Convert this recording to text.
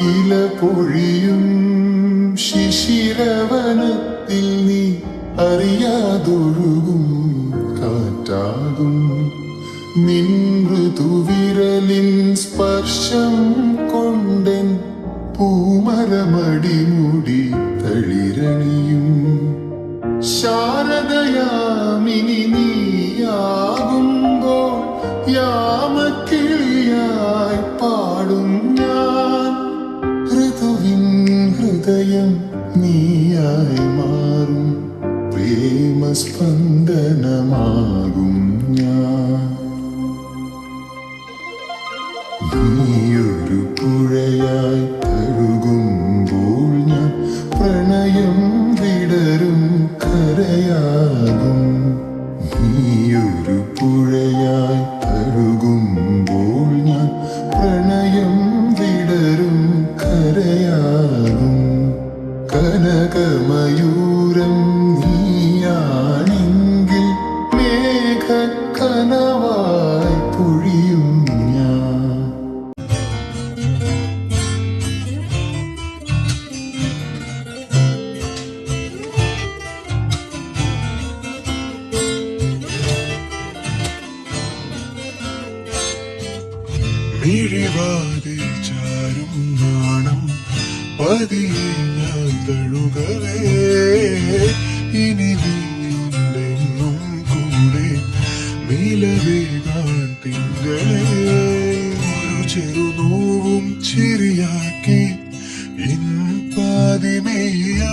ഇല പൊഴിയും ശിശിരവനത്തിൽ നീ അറിയാതൊഴുകും കാറ്റാകും. നിൻ മൃദുവിരലിൻ സ്പർശം കൊണ്ടൻ പൂമരമടിമുടി തളിരണിയും പ്രേമസ്പന്ദനമാകും ഞാൻ. നീയൊരു പുഴയായി തഴുകുമ്പോൾ ഞാൻ പ്രണയം വിടരും കരയാകും. നീയൊരു പുഴയായി തഴുകുമ്പോൾ ഞാൻ പ്രണയം വിടരും കരയാകും. കനകമയൂരം മിഴിവാതിൽ ചാരും നാണം പതിയെ ഞാൻ തഴുകവേ ഇനി നീയുണ്ടെന്നും കൂടെ നിലവേകാൻ തിങ്കളേ ഒരു ചെറുനോവും ചിരിയാക്കി ഇൻ പാതിമേയാ.